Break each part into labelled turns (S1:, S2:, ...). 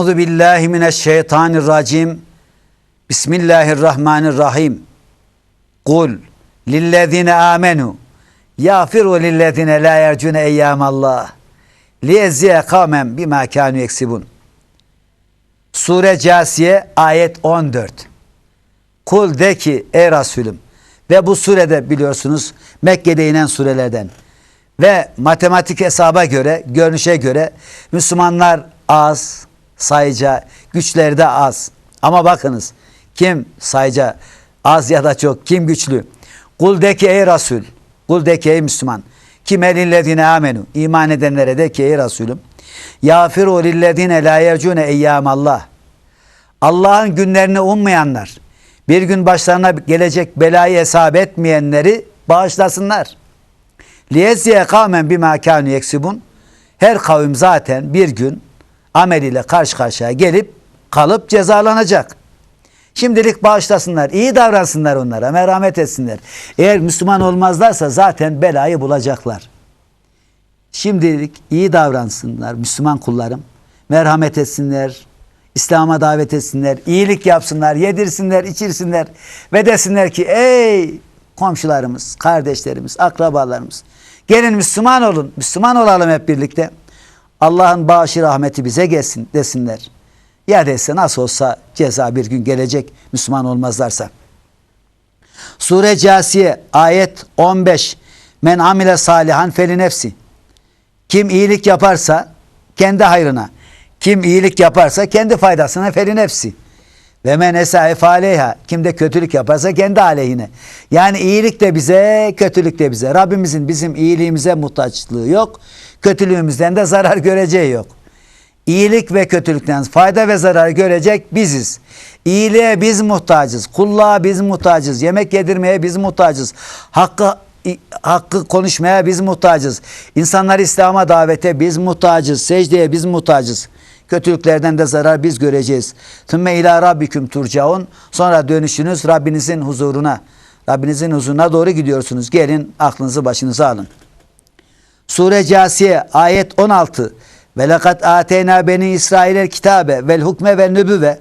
S1: Euzu billahi mineşşeytanirracim. Bismillahirrahmanirrahim. Kul lillezine amenu yağfiru lillezine la yercune eyyamallah liyezziye kavmen bima kanu yeksibun. Sure Casiye ayet 14. Kul de ki ey Resulüm ve bu surede biliyorsunuz Mekke'de inen surelerden ve matematik hesaba göre, görünüşe göre Müslümanlar az, sayıca, güçleri de az. Ama bakınız kim sayıca az ya da çok, kim güçlü? Kul de ki ey Resul, kul de ki ey Müslüman. Kime lillezine amenu, iman edenlere de ki ey Resulüm. Yağfiru lillezine la yercune eyyamallah. Allah'ın günlerini ummayanlar, bir gün başlarına gelecek belayı hesap etmeyenleri bağışlasınlar. Liyeziye kavmen bima kanu yeksibun. Her kavim zaten bir gün ameliyle karşı karşıya gelip kalıp cezalanacak. Şimdilik bağışlasınlar, iyi davransınlar onlara, merhamet etsinler. Eğer Müslüman olmazlarsa zaten belayı bulacaklar. Şimdilik iyi davransınlar Müslüman kullarım. Merhamet etsinler, İslam'a davet etsinler, iyilik yapsınlar, yedirsinler, içirsinler ve desinler ki ey komşularımız, kardeşlerimiz, akrabalarımız gelin Müslüman olun, Müslüman olalım hep birlikte. Allah'ın bağışı rahmeti bize gelsin desinler. Ya dese nasıl olsa ceza bir gün gelecek Müslüman olmazlarsa. Sure Casiye ayet 15 Men amile salihan feli nefsi Kim iyilik yaparsa kendi hayrına kim iyilik yaparsa kendi faydasına feli nefsi. Ve men esaife aleyha. Kim de kötülük yaparsa kendi aleyhine. Yani iyilik de bize, kötülük de bize. Rabbimizin bizim iyiliğimize muhtaçlığı yok. Kötülüğümüzden de zarar göreceği yok. İyilik ve kötülükten fayda ve zarar görecek biziz. İyiliğe biz muhtacız. Kulluğa biz muhtacız. Yemek yedirmeye biz muhtacız. Hakkı hakkı konuşmaya biz muhtacız. İnsanları İslam'a davete biz muhtacız. Secdeye biz muhtacız. Kötülüklerden de zarar biz göreceğiz. Tümme ila rabbiküm turcaun. Sonra dönüşünüz Rabbinizin huzuruna. Rabbinizin huzuruna doğru gidiyorsunuz. Gelin aklınızı başınıza alın. Sure Casiye ayet 16. Ve lekad ateyna beni İsrail'e kitabe vel hukme ve nübüve.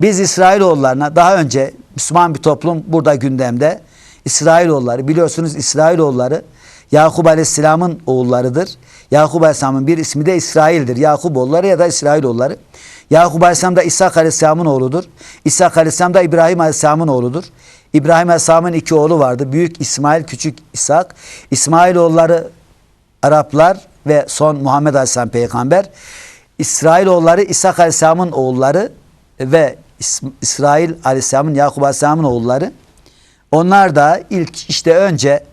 S1: Biz İsrailoğullarına daha önce Müslüman bir toplum burada gündemde. İsrailoğulları biliyorsunuz İsrailoğulları Yakup Aleyhisselam'ın oğullarıdır. Yakup Aleyhisselam'ın bir ismi de İsrail'dir. Yakup oğulları ya da İsrailoğulları. Yakup Aleyhisselam da İshak Aleyhisselam'ın oğludur. İshak Aleyhisselam da İbrahim Aleyhisselam'ın oğludur. İbrahim Aleyhisselam'ın iki oğlu vardı. Büyük İsmail, küçük İshak. İsmailoğulları Araplar ve son Muhammed Aleyhisselam peygamber. İsrailoğulları İshak Aleyhisselam'ın oğulları ve İsrail Aleyhisselam'ın Yakup Aleyhisselam'ın oğulları. Onlar da ilk işte önce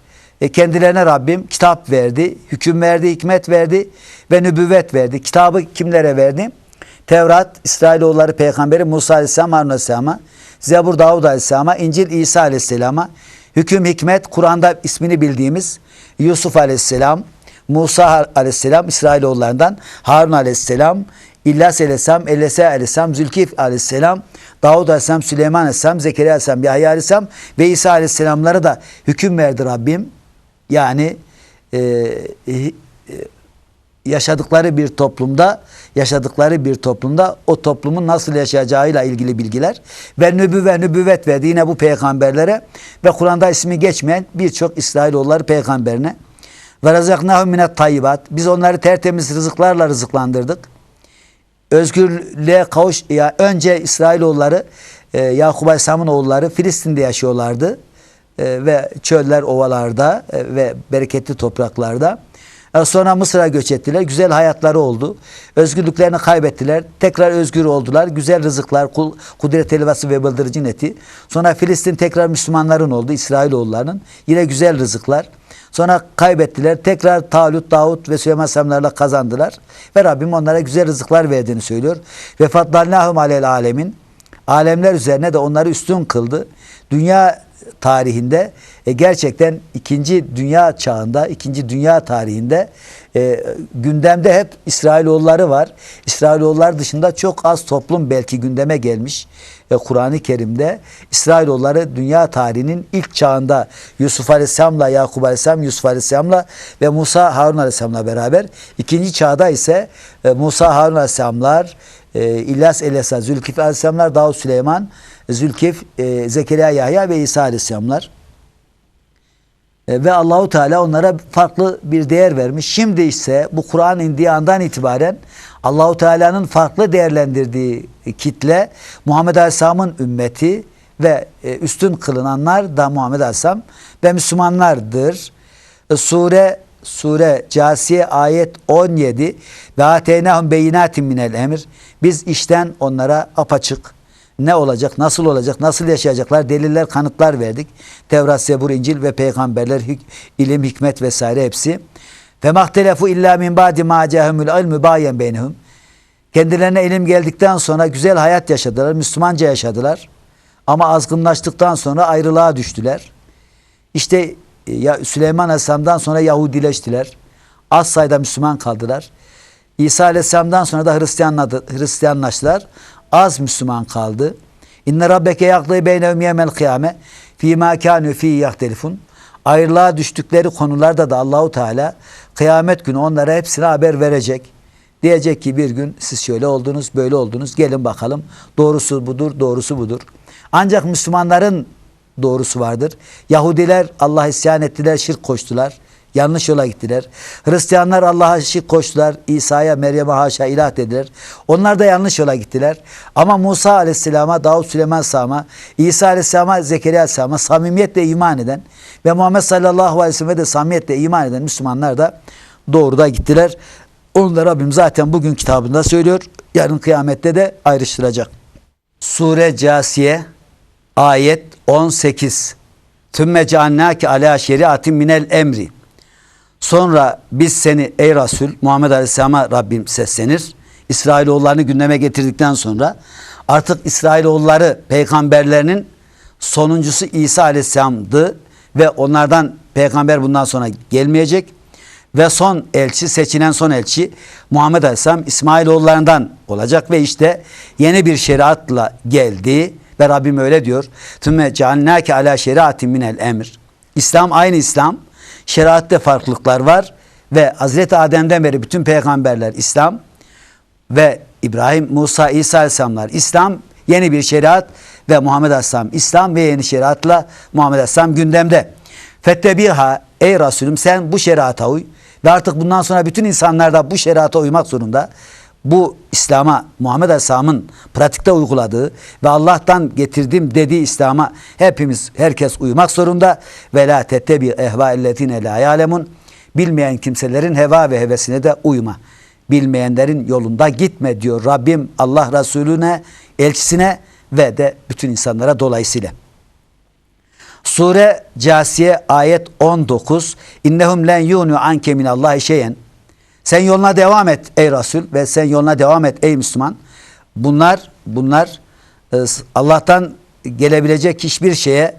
S1: e, kendilerine Rabbim kitap verdi, hüküm verdi, hikmet verdi ve nübüvvet verdi. Kitabı kimlere verdi? Tevrat, İsrailoğulları peygamberi Musa Aleyhisselam, Harun Aleyhisselam'a, Zebur Davud Aleyhisselam'a, İncil İsa Aleyhisselam'a, hüküm hikmet Kur'an'da ismini bildiğimiz Yusuf Aleyhisselam, Musa Aleyhisselam İsrailoğullarından, Harun Aleyhisselam, İllas Aleyhisselam, Elese Aleyhisselam, Zülkif Aleyhisselam, Davud Aleyhisselam, Süleyman Aleyhisselam, Zekeriya Aleyhisselam, Yahya Aleyhisselam ve İsa Aleyhisselamlara da hüküm verdi Rabbim. Yani e, e, yaşadıkları bir toplumda yaşadıkları bir toplumda o toplumun nasıl yaşayacağıyla ilgili bilgiler ve nübü ve nübüvvet verdi yine bu peygamberlere ve Kur'an'da ismi geçmeyen birçok İsrailoğulları peygamberine ve razaknahum minet tayyibat biz onları tertemiz rızıklarla rızıklandırdık. Özgürlüğe kavuş ya önce İsrailoğulları e, Yakup Aleyhisselam'ın oğulları Filistin'de yaşıyorlardı e, ve çöller ovalarda e, ve bereketli topraklarda. E, sonra Mısır'a göç ettiler. Güzel hayatları oldu. Özgürlüklerini kaybettiler. Tekrar özgür oldular. Güzel rızıklar, kul, kudret helvası ve bıldırıcın eti. Sonra Filistin tekrar Müslümanların oldu. İsrailoğullarının. Yine güzel rızıklar. Sonra kaybettiler. Tekrar Talut, Davut ve Süleyman Aleyhisselamlarla kazandılar. Ve Rabbim onlara güzel rızıklar verdiğini söylüyor. Ve faddalnahum alel alemin. Alemler üzerine de onları üstün kıldı. Dünya tarihinde e, gerçekten ikinci dünya çağında, ikinci dünya tarihinde e, gündemde hep İsrailoğulları var. İsrailoğullar dışında çok az toplum belki gündeme gelmiş. E, Kur'an-ı Kerim'de İsrailoğulları dünya tarihinin ilk çağında Yusuf Aleyhisselam'la, Yakup Aleyhisselam, Yusuf Aleyhisselam'la ve Musa Harun Aleyhisselam'la beraber. ikinci çağda ise e, Musa Harun Aleyhisselamlar, e, İlyas Elesa, Zülkifli Aleyhisselamlar, Davud Süleyman, Zülkif, e, Zekeriya Yahya ve İsa Aleyhisselamlar. E, ve Allahu Teala onlara farklı bir değer vermiş. Şimdi ise bu Kur'an indiği andan itibaren Allahu Teala'nın farklı değerlendirdiği kitle Muhammed Aleyhisselam'ın ümmeti ve e, üstün kılınanlar da Muhammed Aleyhisselam ve Müslümanlardır. E, Sure Sure Casiye ayet 17 ve ateynahum beyinatin minel emir. Biz işten onlara apaçık ne olacak, nasıl olacak, nasıl yaşayacaklar deliller, kanıtlar verdik. Tevrat, Zebur, İncil ve peygamberler, hik- ilim, hikmet vesaire hepsi. Ve mahtelefu illa min ba'di ma cahumul ilmü bayen beynehum. Kendilerine ilim geldikten sonra güzel hayat yaşadılar, Müslümanca yaşadılar. Ama azgınlaştıktan sonra ayrılığa düştüler. İşte ya Süleyman Aleyhisselam'dan sonra Yahudileştiler. Az sayıda Müslüman kaldılar. İsa Aleyhisselam'dan sonra da Hristiyanladı, Hristiyanlaştılar. Az Müslüman kaldı. İnne rabbeke yaklı beynevm yemel kıyame fîmâ kânü fî yahtelifun. Ayrılığa düştükleri konularda da Allahu Teala kıyamet günü onlara hepsine haber verecek. Diyecek ki bir gün siz şöyle oldunuz, böyle oldunuz. Gelin bakalım. Doğrusu budur, doğrusu budur. Ancak Müslümanların doğrusu vardır. Yahudiler Allah'a isyan ettiler, şirk koştular. Yanlış yola gittiler. Hristiyanlar Allah'a şirk koştular. İsa'ya, Meryem'e haşa ilah dediler. Onlar da yanlış yola gittiler. Ama Musa aleyhisselama, Davut Süleyman Aleyhisselam'a, İsa aleyhisselama, Zekeriya aleyhisselama samimiyetle iman eden ve Muhammed sallallahu aleyhi ve sellem'e de samimiyetle iman eden Müslümanlar da doğruda gittiler. Onu da Rabbim zaten bugün kitabında söylüyor. Yarın kıyamette de ayrıştıracak. Sure Casiye ayet 18 Tümme ceannâke alâ şeriatin minel emri Sonra biz seni ey Resul Muhammed Aleyhisselam'a Rabbim seslenir. İsrailoğullarını gündeme getirdikten sonra artık İsrailoğulları peygamberlerinin sonuncusu İsa Aleyhisselam'dı ve onlardan peygamber bundan sonra gelmeyecek. Ve son elçi, seçilen son elçi Muhammed Aleyhisselam İsmailoğullarından olacak ve işte yeni bir şeriatla geldi ve Rabbim öyle diyor. Tümme ceannâke alâ şeriatin minel emir. İslam aynı İslam. Şeriatte farklılıklar var ve Hazreti Adem'den beri bütün peygamberler İslam ve İbrahim, Musa, İsa Aleyhisselamlar İslam yeni bir şeriat ve Muhammed Aleyhisselam İslam ve yeni şeriatla Muhammed Aleyhisselam gündemde. Fettebiha ey Resulüm sen bu şeriata uy ve artık bundan sonra bütün insanlar da bu şeriata uymak zorunda. Bu İslam'a Muhammed Aleyhisselam'ın pratikte uyguladığı ve Allah'tan getirdim dediği İslam'a hepimiz herkes uymak zorunda. Ve la tettebi ehva elletine la yalemun. Bilmeyen kimselerin heva ve hevesine de uyma. Bilmeyenlerin yolunda gitme diyor Rabbim Allah Resulüne, elçisine ve de bütün insanlara dolayısıyla. Sure Casiye ayet 19 İnnehum len yunu anke minallahi şeyen Sen yoluna devam et ey Resul ve sen yoluna devam et ey Müslüman. Bunlar bunlar e, Allah'tan gelebilecek hiçbir şeye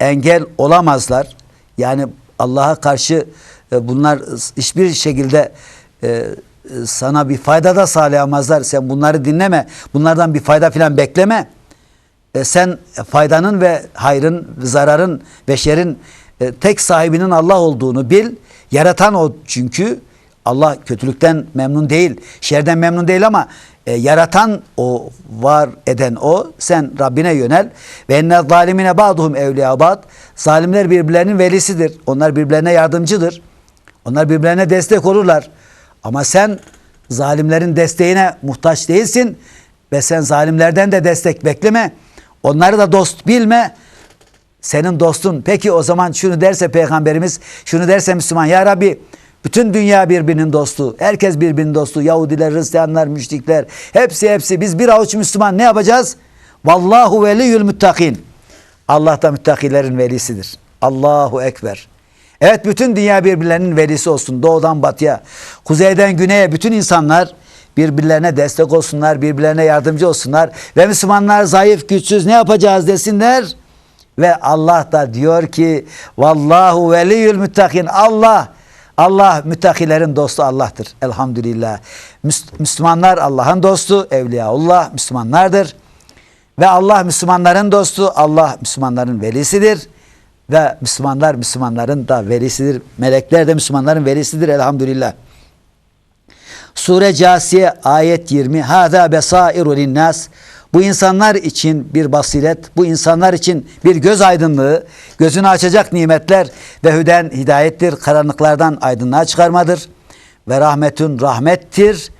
S1: engel olamazlar. Yani Allah'a karşı e, bunlar hiçbir şekilde e, sana bir fayda da sağlayamazlar. Sen bunları dinleme. Bunlardan bir fayda filan bekleme sen faydanın ve hayrın, zararın ve şerin tek sahibinin Allah olduğunu bil. Yaratan o çünkü. Allah kötülükten memnun değil, şerden memnun değil ama e, yaratan o, var eden o. Sen Rabbine yönel. Ve enne zalimine ba'duhum evliyabat. Zalimler birbirlerinin velisidir. Onlar birbirlerine yardımcıdır. Onlar birbirlerine destek olurlar. Ama sen zalimlerin desteğine muhtaç değilsin ve sen zalimlerden de destek bekleme. Onları da dost bilme. Senin dostun. Peki o zaman şunu derse peygamberimiz, şunu derse Müslüman. Ya Rabbi bütün dünya birbirinin dostu. Herkes birbirinin dostu. Yahudiler, Hristiyanlar, müşrikler. Hepsi hepsi. Biz bir avuç Müslüman ne yapacağız? Vallahu veliyyül müttakin. Allah da müttakilerin velisidir. Allahu Ekber. Evet bütün dünya birbirlerinin velisi olsun. Doğudan batıya, kuzeyden güneye bütün insanlar birbirlerine destek olsunlar, birbirlerine yardımcı olsunlar ve Müslümanlar zayıf, güçsüz ne yapacağız desinler. Ve Allah da diyor ki vallahu veliyyül müttakin. Allah Allah müttakilerin dostu Allah'tır. Elhamdülillah. Müslümanlar Allah'ın dostu, evliyaullah Müslümanlardır. Ve Allah Müslümanların dostu, Allah Müslümanların velisidir. Ve Müslümanlar Müslümanların da velisidir. Melekler de Müslümanların velisidir elhamdülillah. Sur Sure Casiye ayet 20. Hâzâ besâiru linnâs. Bu insanlar için bir basiret, bu insanlar için bir göz aydınlığı, gözünü açacak nimetler ve hüden hidayettir, karanlıklardan aydınlığa çıkarmadır. Ve rahmetün rahmettir.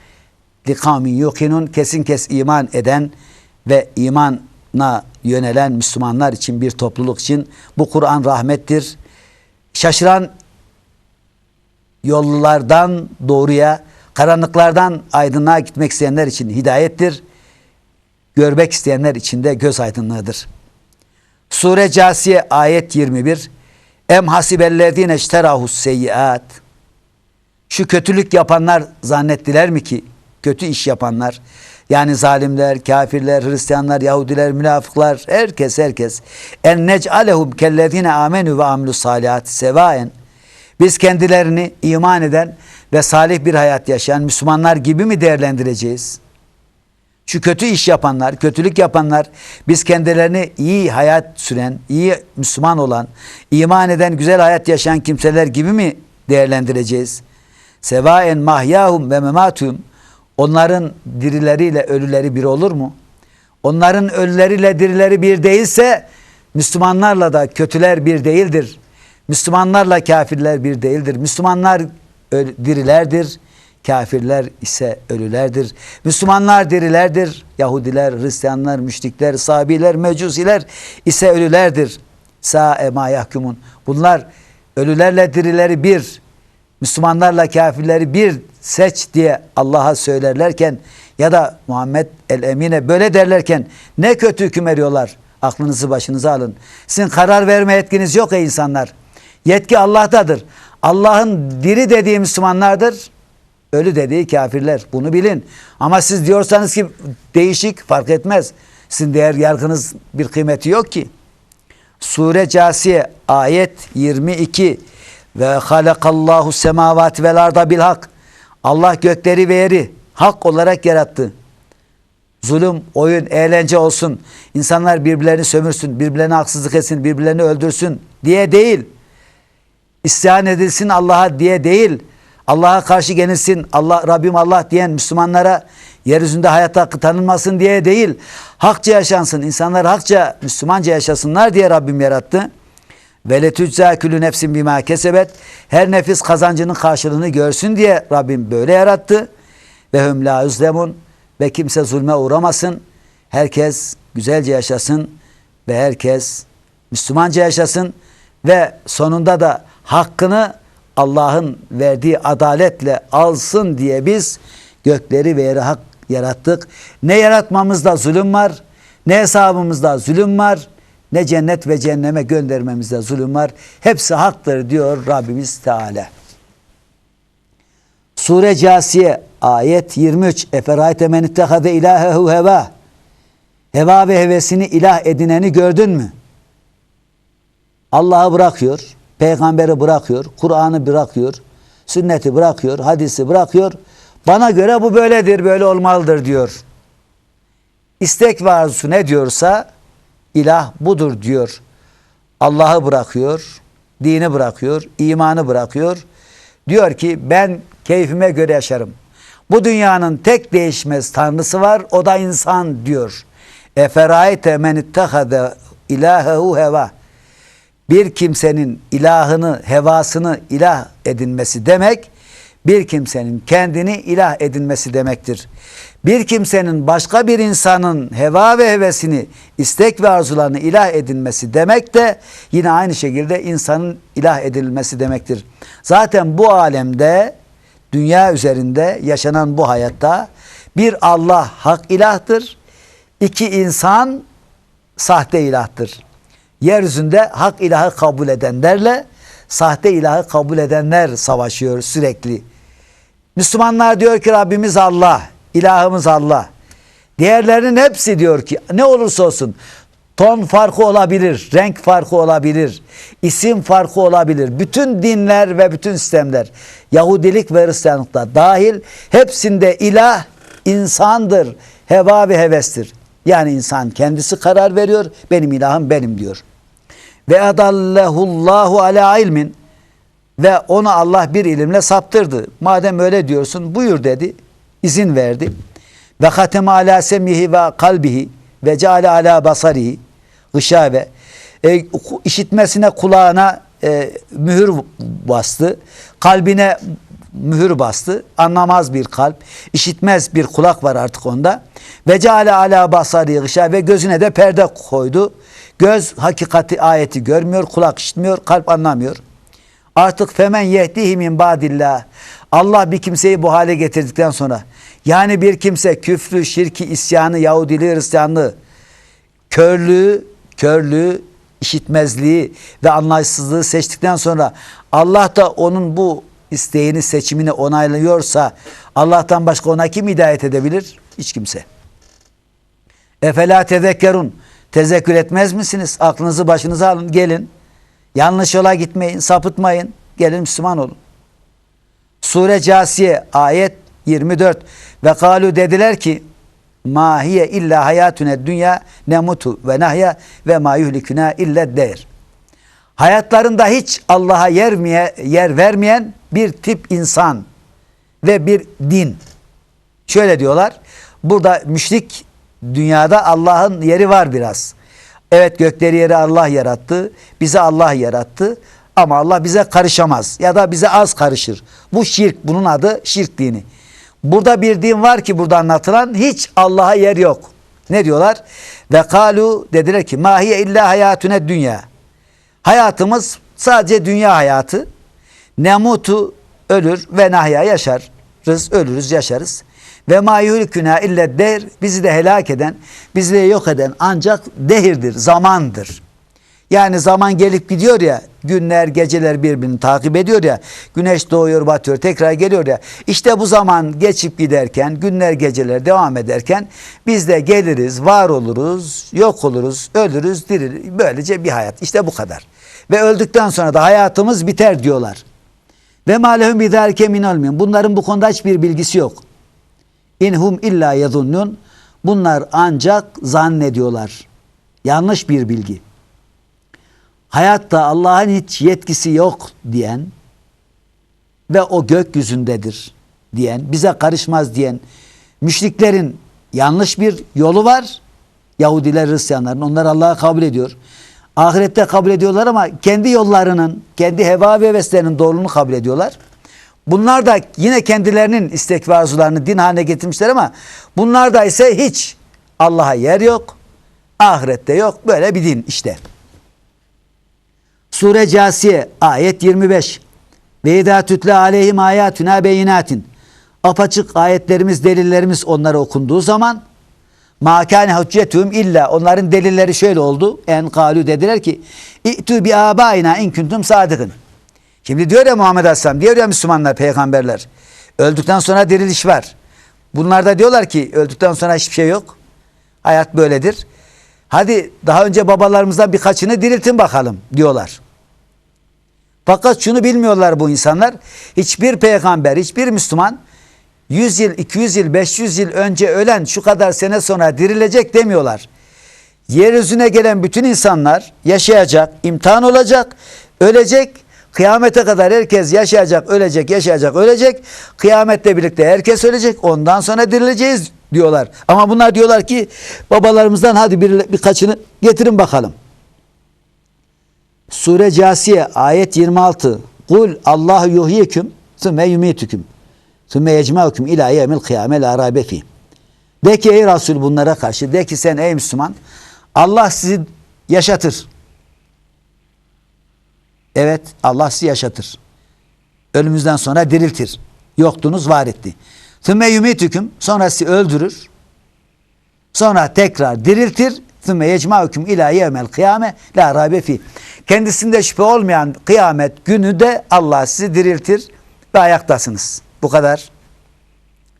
S1: Likamin yukinun kesin kes iman eden ve imana yönelen Müslümanlar için bir topluluk için bu Kur'an rahmettir. Şaşıran yollardan doğruya, karanlıklardan aydınlığa gitmek isteyenler için hidayettir. Görmek isteyenler için de göz aydınlığıdır. Sure Casiye ayet 21 Em hasibellezine işterahus seyyiat Şu kötülük yapanlar zannettiler mi ki? Kötü iş yapanlar. Yani zalimler, kafirler, Hristiyanlar, Yahudiler, münafıklar herkes herkes. En nec'alehum kellezine amenu ve amilus salihat sevaen biz kendilerini iman eden ve salih bir hayat yaşayan Müslümanlar gibi mi değerlendireceğiz? Şu kötü iş yapanlar, kötülük yapanlar biz kendilerini iyi hayat süren, iyi Müslüman olan, iman eden, güzel hayat yaşayan kimseler gibi mi değerlendireceğiz? Sevaen mahyahum ve mematum onların dirileriyle ölüleri bir olur mu? Onların ölüleriyle dirileri bir değilse Müslümanlarla da kötüler bir değildir. Müslümanlarla kafirler bir değildir. Müslümanlar dirilerdir. Kafirler ise ölülerdir. Müslümanlar dirilerdir. Yahudiler, Hristiyanlar, müşrikler, Sabiler, Mecusiler ise ölülerdir. Sa ma yahkumun. Bunlar ölülerle dirileri bir, Müslümanlarla kafirleri bir seç diye Allah'a söylerlerken ya da Muhammed el Emine böyle derlerken ne kötü hüküm veriyorlar. Aklınızı başınıza alın. Sizin karar verme yetkiniz yok ey insanlar. Yetki Allah'tadır. Allah'ın diri dediği Müslümanlardır. Ölü dediği kafirler. Bunu bilin. Ama siz diyorsanız ki değişik fark etmez. Sizin değer yargınız bir kıymeti yok ki. Sure Casiye ayet 22 ve halakallahu semavati vel arda bil. Allah gökleri ve yeri hak olarak yarattı. Zulüm, oyun, eğlence olsun. İnsanlar birbirlerini sömürsün, birbirlerine haksızlık etsin, birbirlerini öldürsün diye değil. İsyan edilsin Allah'a diye değil. Allah'a karşı gelirsin, Allah Rabbim Allah diyen Müslümanlara yeryüzünde hayat hakkı tanınmasın diye değil. Hakça yaşansın, insanlar hakça, Müslümanca yaşasınlar diye Rabbim yarattı. Ve letücza külü nefsin bima kesebet. Her nefis kazancının karşılığını görsün diye Rabbim böyle yarattı. Ve hum la üzlemun. Ve kimse zulme uğramasın. Herkes güzelce yaşasın. Ve herkes Müslümanca yaşasın. Ve sonunda da hakkını Allah'ın verdiği adaletle alsın diye biz gökleri ve yeri hak yarattık. Ne yaratmamızda zulüm var, ne hesabımızda zulüm var, ne cennet ve cehenneme göndermemizde zulüm var. Hepsi haktır diyor Rabbimiz Teala. Sure Casiye ayet 23 Eferayte men ittehade ilahehu heva Heva ve hevesini ilah edineni gördün mü? Allah'ı bırakıyor, peygamberi bırakıyor, Kur'an'ı bırakıyor, sünneti bırakıyor, hadisi bırakıyor. Bana göre bu böyledir, böyle olmalıdır diyor. İstek ve arzusu ne diyorsa ilah budur diyor. Allah'ı bırakıyor, dini bırakıyor, imanı bırakıyor. Diyor ki ben keyfime göre yaşarım. Bu dünyanın tek değişmez tanrısı var, o da insan diyor. Eferayte men ittehade ilahehu heva. Bir kimsenin ilahını, hevasını ilah edinmesi demek, bir kimsenin kendini ilah edinmesi demektir. Bir kimsenin başka bir insanın heva ve hevesini, istek ve arzularını ilah edinmesi demek de yine aynı şekilde insanın ilah edilmesi demektir. Zaten bu alemde, dünya üzerinde yaşanan bu hayatta bir Allah hak ilahtır, iki insan sahte ilahtır. Yeryüzünde hak ilahı kabul edenlerle sahte ilahı kabul edenler savaşıyor sürekli. Müslümanlar diyor ki Rabbimiz Allah, ilahımız Allah. Diğerlerinin hepsi diyor ki ne olursa olsun ton farkı olabilir, renk farkı olabilir, isim farkı olabilir. Bütün dinler ve bütün sistemler Yahudilik ve Hristiyanlıkta dahil hepsinde ilah insandır, heva ve hevestir. Yani insan kendisi karar veriyor, benim ilahım benim diyor. Ve adallehullahu ala ilmin ve onu Allah bir ilimle saptırdı. Madem öyle diyorsun buyur dedi. izin verdi. Ve hateme ala semihi ve kalbihi ve ceale ala basarihi gışabe e, işitmesine kulağına e, mühür bastı. Kalbine mühür bastı. Anlamaz bir kalp. işitmez bir kulak var artık onda. Ve ceale ala basari gışa ve gözüne de perde koydu. Göz hakikati ayeti görmüyor, kulak işitmiyor, kalp anlamıyor. Artık femen yehdihi min badillah. Allah bir kimseyi bu hale getirdikten sonra yani bir kimse küfrü, şirki, isyanı, Yahudiliği, Hristiyanlığı, körlüğü, körlüğü, işitmezliği ve anlayışsızlığı seçtikten sonra Allah da onun bu isteğini, seçimini onaylıyorsa Allah'tan başka ona kim hidayet edebilir? Hiç kimse. Efela tezekkerun. Tezekkür etmez misiniz? Aklınızı başınıza alın, gelin. Yanlış yola gitmeyin, sapıtmayın. Gelin Müslüman olun. Sure Casiye ayet 24 ve kalu dediler ki mahiye illa hayatüne dünya nemutu ve nahya ve ma yuhlikuna illa der. Hayatlarında hiç Allah'a yer, yer vermeyen bir tip insan ve bir din. Şöyle diyorlar. Burada müşrik dünyada Allah'ın yeri var biraz. Evet gökleri yeri Allah yarattı. Bize Allah yarattı. Ama Allah bize karışamaz ya da bize az karışır. Bu şirk, bunun adı şirk dini. Burada bir din var ki burada anlatılan hiç Allah'a yer yok. Ne diyorlar? Ve kalu dediler ki mahiye illa hayatüne dünya. Hayatımız sadece dünya hayatı. Nemutu ölür ve nahya yaşarız, ölürüz, yaşarız. Ve ma yuhlikuna illa der bizi de helak eden, bizi de yok eden ancak dehirdir, zamandır. Yani zaman gelip gidiyor ya, günler, geceler birbirini takip ediyor ya, güneş doğuyor, batıyor, tekrar geliyor ya. İşte bu zaman geçip giderken, günler, geceler devam ederken biz de geliriz, var oluruz, yok oluruz, ölürüz, dirir. Böylece bir hayat. İşte bu kadar. Ve öldükten sonra da hayatımız biter diyorlar. Ve malehum bidâlike min olmuyor. Bunların bu konuda hiçbir bilgisi yok. İnhum illa yazunnun. Bunlar ancak zannediyorlar. Yanlış bir bilgi. Hayatta Allah'ın hiç yetkisi yok diyen ve o gökyüzündedir diyen, bize karışmaz diyen müşriklerin yanlış bir yolu var. Yahudiler, Hristiyanların onlar Allah'ı kabul ediyor. Ahirette kabul ediyorlar ama kendi yollarının, kendi heva ve heveslerinin doğruluğunu kabul ediyorlar. Bunlar da yine kendilerinin istek ve arzularını din haline getirmişler ama bunlar da ise hiç Allah'a yer yok. Ahirette yok. Böyle bir din işte. Sure Casiye ayet 25. Ve idâ tütle aleyhim ayatuna beyinatin. Apaçık ayetlerimiz, delillerimiz onlara okunduğu zaman Makane hüccetüm illa onların delilleri şöyle oldu. En kalu dediler ki İ'tü bi abaina in kuntum. Şimdi diyor ya Muhammed Aleyhisselam diyor ya Müslümanlar peygamberler öldükten sonra diriliş var. Bunlar da diyorlar ki öldükten sonra hiçbir şey yok. Hayat böyledir. Hadi daha önce babalarımızdan birkaçını diriltin bakalım diyorlar. Fakat şunu bilmiyorlar bu insanlar. Hiçbir peygamber, hiçbir Müslüman 100 yıl, 200 yıl, 500 yıl önce ölen şu kadar sene sonra dirilecek demiyorlar. Yeryüzüne gelen bütün insanlar yaşayacak, imtihan olacak, ölecek. Kıyamete kadar herkes yaşayacak, ölecek, yaşayacak, ölecek. Kıyamette birlikte herkes ölecek. Ondan sonra dirileceğiz diyorlar. Ama bunlar diyorlar ki babalarımızdan hadi bir, birkaçını getirin bakalım. Sure Casiye ayet 26. Kul Allahu yuhyiküm sümme yumitüküm. Sümme yecmaukum ila yevmil kıyame la raybe fi. De ki ey Resul bunlara karşı de ki sen ey Müslüman Allah sizi yaşatır. Evet Allah sizi yaşatır. Ölümüzden sonra diriltir. Yoktunuz var etti. Sümme yumitüküm sonra sizi öldürür. Sonra tekrar diriltir. Sümme yecmaukum ila yevmel kıyame la raybe fi. Kendisinde şüphe olmayan kıyamet günü de Allah sizi diriltir ve ayaktasınız. Bu kadar.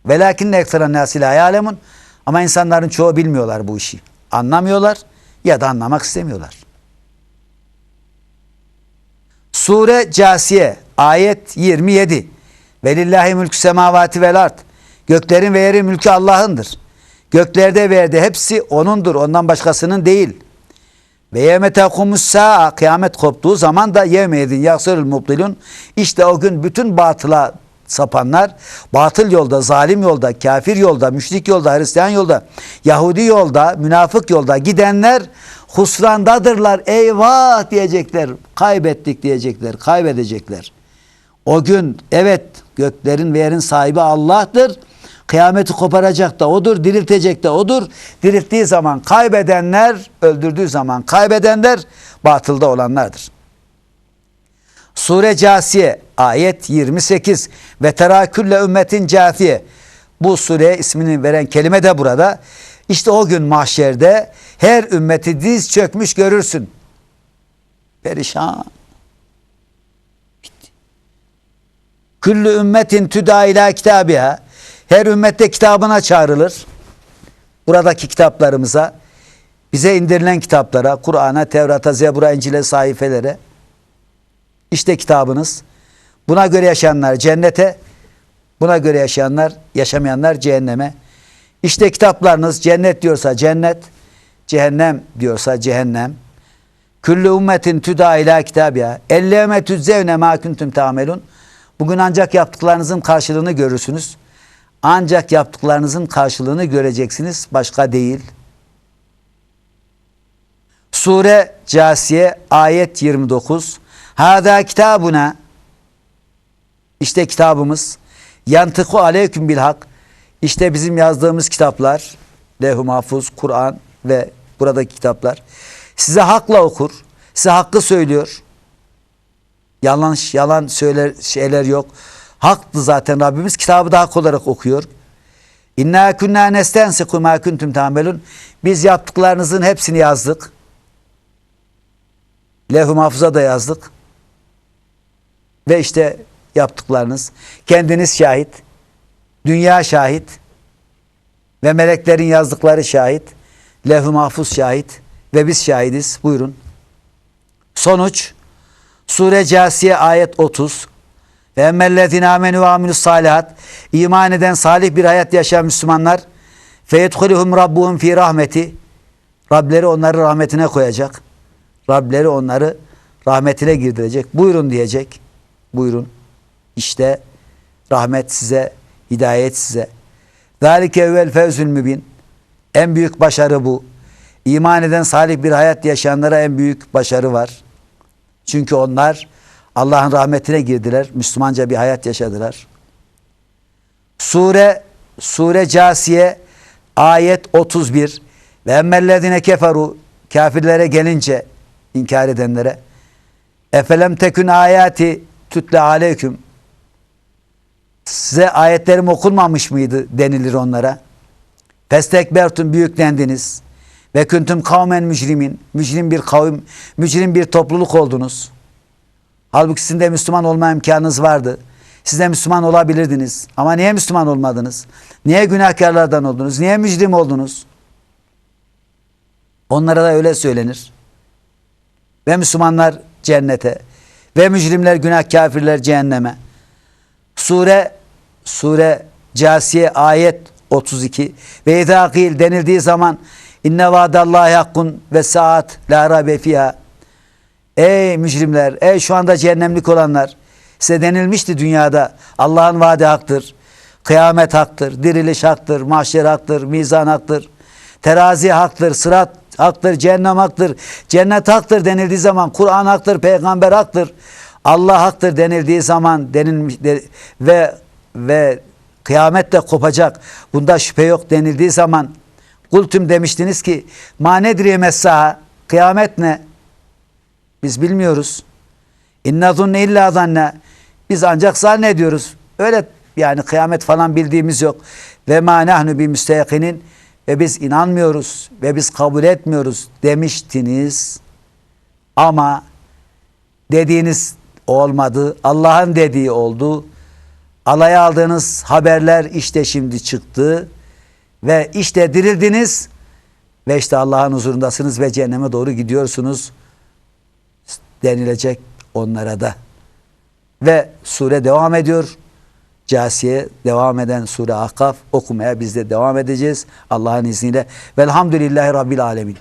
S1: Velakinne ekseren nasi la ya'lemun. Ama insanların çoğu bilmiyorlar bu işi. Anlamıyorlar ya da anlamak istemiyorlar. Sure Casiye ayet 27. Velillahi mülkü semavati vel ard. Göklerin ve yerin mülkü Allah'ındır. Göklerde ve yerde hepsi O'nundur. Ondan başkasının değil. Ve yevme tekumus sa'a kıyamet koptuğu zaman da yevme yedin yaksırul mubtilun. İşte o gün bütün batıla sapanlar, batıl yolda, zalim yolda, kafir yolda, müşrik yolda, Hristiyan yolda, Yahudi yolda, münafık yolda gidenler husrandadırlar. Eyvah diyecekler. Kaybettik diyecekler. Kaybedecekler. O gün evet göklerin ve yerin sahibi Allah'tır. Kıyameti koparacak da odur, diriltecek de odur. Dirilttiği zaman kaybedenler, öldürdüğü zaman kaybedenler batılda olanlardır. Sure Casiye ayet 28 ve terakülle ümmetin cafiye. Bu sureye ismini veren kelime de burada. İşte o gün mahşerde her ümmeti diz çökmüş görürsün. Perişan. Küllü ümmetin tüda ila kitabiha. Her ümmette kitabına çağrılır. Buradaki kitaplarımıza, bize indirilen kitaplara, Kur'an'a, Tevrat'a, Zebur'a, İncil'e, sahifelere. İşte kitabınız. Buna göre yaşayanlar cennete, buna göre yaşayanlar, yaşamayanlar cehenneme. İşte kitaplarınız cennet diyorsa cennet, cehennem diyorsa cehennem. Küllü ümmetin tüda ila kitabiha. Elleme tüzzevne ma kuntum tamelun. Bugün ancak yaptıklarınızın karşılığını görürsünüz. Ancak yaptıklarınızın karşılığını göreceksiniz. Başka değil. Sure Casiye ayet 29. Hada kitabuna işte kitabımız yantıku aleyküm bil hak işte bizim yazdığımız kitaplar levh-i mahfuz, Kur'an ve buradaki kitaplar size hakla okur. Size hakkı söylüyor. Yalan yalan söyler şeyler yok. Haktı zaten Rabbimiz kitabı da hak olarak okuyor. İnna kunna nestensiku ma kuntum tamelun. Biz yaptıklarınızın hepsini yazdık. Levh-i mahfuza da yazdık. Ve işte yaptıklarınız. Kendiniz şahit. Dünya şahit. Ve meleklerin yazdıkları şahit. Levh-i mahfuz şahit. Ve biz şahidiz. Buyurun. Sonuç Sure Casiye ayet 30. Ve emmellezine amenu ve amilus salihat. İman eden salih bir hayat yaşayan Müslümanlar. Feyedhuluhum rabbuhum fi rahmeti. Rableri onları rahmetine koyacak. Rableri onları rahmetine girdirecek. Buyurun diyecek. Buyurun. İşte rahmet size, hidayet size. Zalike evvel fevzül mübin. En büyük başarı bu. İman eden salih bir hayat yaşayanlara en büyük başarı var. Çünkü onlar Allah'ın rahmetine girdiler. Müslümanca bir hayat yaşadılar. Sure Sure Casiye ayet 31 ve emmellezine keferu kafirlere gelince inkar edenlere efelem tekün ayati tütle aleyküm size ayetlerim okunmamış mıydı denilir onlara. Festekbertun büyüklendiniz ve küntüm kavmen mücrimin mücrim bir kavim mücrim bir topluluk oldunuz. Halbuki sizin de Müslüman olma imkanınız vardı. Siz de Müslüman olabilirdiniz. Ama niye Müslüman olmadınız? Niye günahkarlardan oldunuz? Niye mücrim oldunuz? Onlara da öyle söylenir. Ve Müslümanlar cennete ve mücrimler günah kafirler cehenneme. Sure Sure Casiye ayet 32 ve idâkil denildiği zaman inne vaadallahi hakkun ve saat la rabe fiha Ey mücrimler, ey şu anda cehennemlik olanlar size denilmişti dünyada Allah'ın vaadi haktır. Kıyamet haktır, diriliş haktır, mahşer haktır, mizan haktır. Terazi haktır, sırat haktır, cehennem haktır. Cennet haktır denildiği zaman Kur'an haktır, peygamber haktır. Allah haktır denildiği zaman denilmiş de, ve ve kıyamet de kopacak. Bunda şüphe yok denildiği zaman kultüm demiştiniz ki ma nedriye messaha kıyamet ne? Biz bilmiyoruz. İnna zunne illa zanne. Biz ancak zannediyoruz. Öyle yani kıyamet falan bildiğimiz yok. Ve ma nahnu bi müsteyakinin ve biz inanmıyoruz ve biz kabul etmiyoruz demiştiniz. Ama dediğiniz olmadı. Allah'ın dediği oldu. Alaya aldığınız haberler işte şimdi çıktı. Ve işte dirildiniz. Ve işte Allah'ın huzurundasınız ve cehenneme doğru gidiyorsunuz denilecek onlara da. Ve sure devam ediyor. Casiye devam eden Sure Ahkaf okumaya biz de devam edeceğiz Allah'ın izniyle. Velhamdülillahi Rabbil Alemin.